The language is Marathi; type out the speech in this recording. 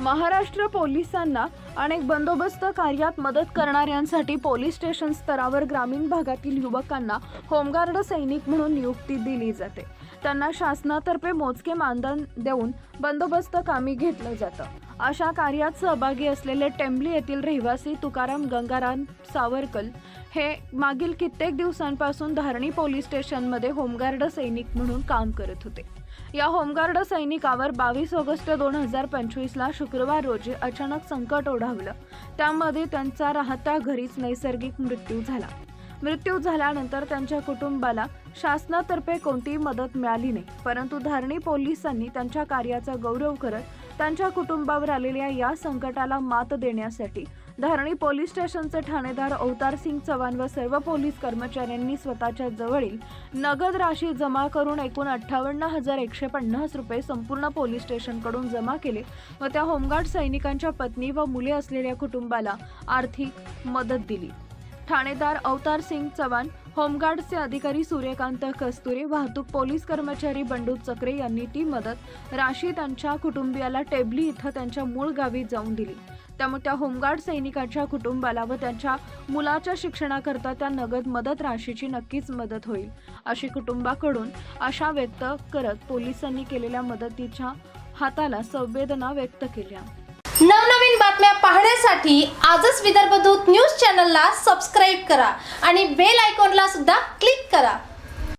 महाराष्ट्र पोलिसांना अनेक बंदोबस्त कार्यात मदत करणाऱ्यांसाठी पोलीस स्टेशन स्तरावर ग्रामीण भागातील युवकांना होमगार्ड सैनिक म्हणून नियुक्ती दिली जाते. त्यांना शासनातर्फे मोजके मानधन देऊन बंदोबस्त कामी घेतलं जातं. अशा कार्यात सहभागी असलेले टेंबली येथील रहिवासी तुकाराम गंगाराम सावरकल हे मागील कित्येक दिवसांपासून धारणी पोलीस स्टेशनमध्ये होमगार्ड सैनिक म्हणून काम करत होते. या होमगार्ड सैनिकावर बावीस ऑगस्ट दोन हजार पंचवीसला शुक्रवार रोजी अचानक संकट ओढा धावलं त्यामध्ये त्यांचा राहता घरीच नैसर्गिक मृत्यू झाला. मृत्यू झाल्यानंतर त्यांच्या कुटुंबाला शासनातर्फे कोणतीही मदत मिळाली नाही. परंतु धारणी पोलिसांनी त्यांच्या कार्याचा गौरव करत त्यांच्या कुटुंबावर आलेल्या या संकटाला मात देण्यासाठी धारणी पोलीस स्टेशनचे ठाणेदार अवतार सिंग चव्हाण व सर्व पोलीस कर्मचाऱ्यांनी स्वतःच्या जवळील नगद राशी जमा करून एकूण अठ्ठावन्न हजार एकशे पन्नास रुपये संपूर्ण पोलीस स्टेशनकडून जमा केले व त्या होमगार्ड सैनिकांच्या पत्नी व मुले असलेल्या कुटुंबाला आर्थिक मदत दिली. ठाणेदार अवतार सिंग चव्हाण होमगार्डचे अधिकारी सूर्यकांत कस्तुरे वाहतूक पोलीस कर्मचारी बंडू चक्रे यांनी ती मदत राशी त्यांच्या कुटुंबियाला टेबली इथं त्यांच्या मूळ गावी जाऊन दिली. त्यामुळे त्या होमगार्ड सैनिकांच्या कुटुंबाला व त्यांच्या मुलाच्या शिक्षणाकरता त्या नगद मदत राशीची नक्कीच मदत होईल. अशी कुटुंबाकडून आशा व्यक्त करत पोलिसांनी केलेल्या मदतीच्या हाताला संवेदना व्यक्त केल्या. नवनवीन बातम्या पाहण्यासाठी आजच विदर्भ दूत न्यूज चॅनलला सबस्क्राईब करा आणि बेल आयकॉनला सुद्धा क्लिक करा.